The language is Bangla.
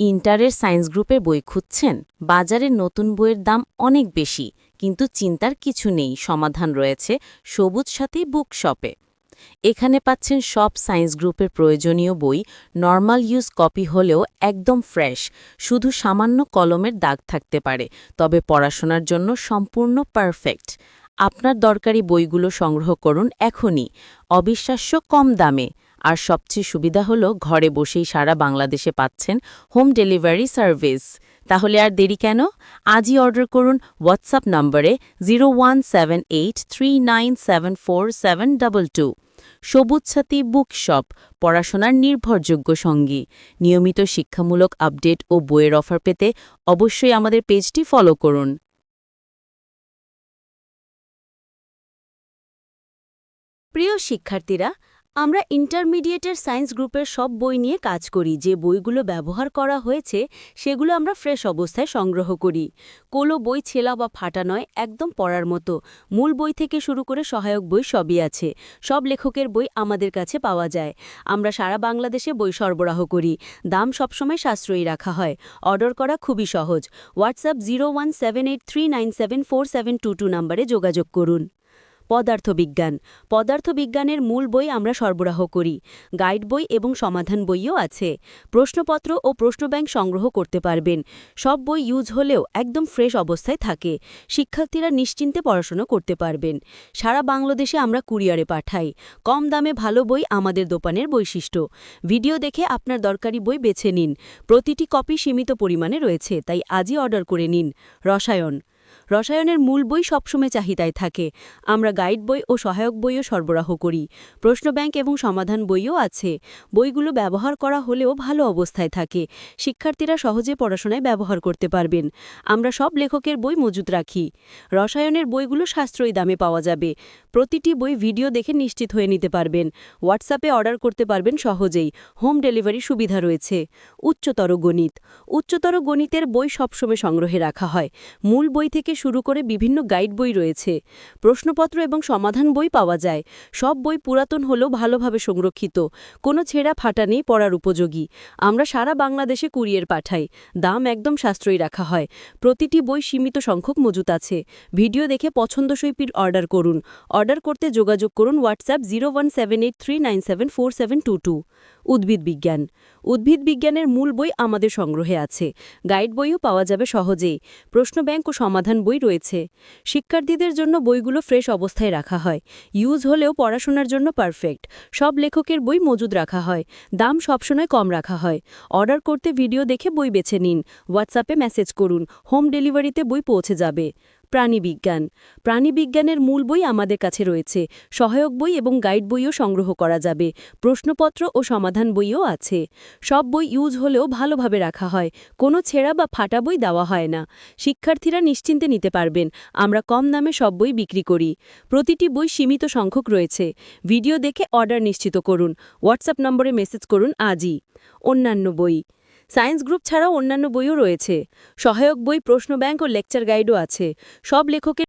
ইন্টারের সায়েন্স গ্রুপের বই খুঁজছেন বাজারের নতুন বইয়ের দাম অনেক বেশি, কিন্তু চিন্তার কিছু নেই, সমাধান রয়েছে সবুজ সাথী বুক শপে এখানে পাচ্ছেন সব সায়েন্স গ্রুপের প্রয়োজনীয় বই, নর্মাল ইউজ কপি হলেও একদম ফ্রেশ, শুধু সামান্য কলমের দাগ থাকতে পারে, তবে পড়াশোনার জন্য সম্পূর্ণ পারফেক্ট। আপনার দরকারি বইগুলো সংগ্রহ করুন এখনই, অবিশ্বাস্য কম দামে। আর সবচেয়ে সুবিধা হলো ঘরে বসেই সারা বাংলাদেশে পাচ্ছেন হোম ডেলিভারি সার্ভিস তাহলে আর দেরি কেন? আজই অর্ডার করুন হোয়াটসঅ্যাপ নম্বরে zero one seven eight three nine seven four seven two Sabuj Sathi book shop পড়াশোনার নির্ভরযোগ্য সঙ্গী। নিয়মিত শিক্ষামূলক আপডেট ও বইয়ের অফার পেতে অবশ্যই আমাদের পেজটি ফলো করুন। প্রিয় শিক্ষার্থীরা আমরা ইন্টারমিডিয়েটের সায়েন্স গ্রুপের সব বই নিয়ে কাজ করি, যে বইগুলো ব্যবহার করা হয়েছে সেগুলো আমরা ফ্রেশ অবস্থায় সংগ্রহ করি। কোনো বই ছেলা বা ফাটা নয়, একদম পড়ার মতো। মূল বই থেকে শুরু করে সহায়ক বই সবই আছে। সব লেখকের বই আমাদের কাছে পাওয়া যায়। আমরা সারা বাংলাদেশে বই সরবরাহ করি। দাম সবসময় সাশ্রয়ী রাখা হয়। অর্ডার করা খুবই সহজ। WhatsApp zero one seven eight three nine seven four seven two two নাম্বারে যোগাযোগ করুন। পদার্থবিজ্ঞান। পদার্থবিজ্ঞানের মূল বই আমরা সরবরাহ করি। গাইড বই এবং সমাধান বইও আছে। প্রশ্নপত্র ও প্রশ্নব্যাংক সংগ্রহ করতে পারবেন। সব বই ইউজ হলেও একদম ফ্রেশ অবস্থায় থাকে। শিক্ষার্থীরা নিশ্চিন্তে পড়াশোনা করতে পারবেন। সারা বাংলাদেশে আমরা কুরিয়ারে পাঠাই। কম দামে ভালো বই আমাদের দোকানের বৈশিষ্ট্য। ভিডিও দেখে আপনার দরকারি বই বেছে নিন। প্রতিটি কপি সীমিত পরিমাণে রয়েছে, তাই আজই অর্ডার করে নিন। রসায়ন রসায়নের মূল বই সবসময় চাহিদায় থাকে। আমরা গাইড বই ও সহায়ক বইও সরবরাহ করি। প্রশ্ন ব্যাংক এবং সমাধান বইও আছে। বইগুলো ব্যবহার করা হলেও ভালো অবস্থায় থাকে। শিক্ষার্থীরা সহজে পড়াশোনায় ব্যবহার করতে পারবেন। আমরা সব লেখকের বই মজুত রাখি। রসায়নের বইগুলো সাশ্রয়ী দামে পাওয়া যাবে। প্রতিটি বই ভিডিও দেখে নিশ্চিত হয়ে নিতে পারবেন। হোয়াটসঅ্যাপে অর্ডার করতে পারবেন সহজেই। হোম ডেলিভারি সুবিধা রয়েছে। উচ্চতর গণিত। উচ্চতর গণিতের বই সবসময় সংগ্রহে রাখা হয়। মূল বই থেকে শুরু করে বিভিন্ন গাইড বই রয়েছে। প্রশ্নপত্র এবং সমাধান বই পাওয়া যায়। সব বই পুরাতন হলেও ভালোভাবে সংরক্ষিত। কোনো ছেঁড়া ফাটা নেই পড়ার উপযোগী। আমরা সারা বাংলাদেশে কুরিয়ার পাঠাই। দাম একদম সাশ্রয়ী রাখা হয়। প্রতিটি বই সীমিত সংখ্যক মজুত আছে। ভিডিও দেখে পছন্দ পছন্দসইপির অর্ডার করুন। অর্ডার করতে যোগাযোগ করুন WhatsApp zero one seven eight three nine seven four seven two two. উদ্ভিদ বিজ্ঞান। উদ্ভিদ বিজ্ঞানের মূল বই আমাদের সংগ্রহে আছে। গাইড বইও পাওয়া যাবে সহজেই। প্রশ্ন ব্যাংক ও সমাধান বই রয়েছে। শিক্ষার্থীদের জন্য বইগুলো ফ্রেশ অবস্থায় রাখা হয়। ইউজ হলেও পড়াশোনার জন্য পারফেক্ট। সব লেখকের বই মজুদ রাখা হয়। দাম সবসময় কম রাখা হয়। অর্ডার করতে ভিডিও দেখে বই বেছে নিন। হোয়াটসঅ্যাপে মেসেজ করুন। হোম ডেলিভারিতে বই পৌঁছে যাবে। প্রাণীবিজ্ঞান। প্রাণীবিজ্ঞানের মূল বই আমাদের কাছে রয়েছে। সহায়ক বই এবং গাইড বইও সংগ্রহ করা যাবে। প্রশ্নপত্র ও সমাধান বইও আছে। সব বই ইউজ হলেও ভালোভাবে রাখা হয়। কোনো ছেঁড়া বা ফাটা বই দেওয়া হয় না। শিক্ষার্থীরা নিশ্চিন্তে নিতে পারবেন। আমরা কম দামে সব বই বিক্রি করি। প্রতিটি বই সীমিত সংখ্যক রয়েছে। ভিডিও দেখে অর্ডার নিশ্চিত করুন। হোয়াটসঅ্যাপ নম্বরে মেসেজ করুন আজই। অন্যান্য বই সায়েন্স গ্রুপ ছাড়াও অন্যান্য বইও রয়েছে। সহায়ক বই প্রশ্ন ব্যাংক ও লেকচার গাইডও আছে। সব লেখকের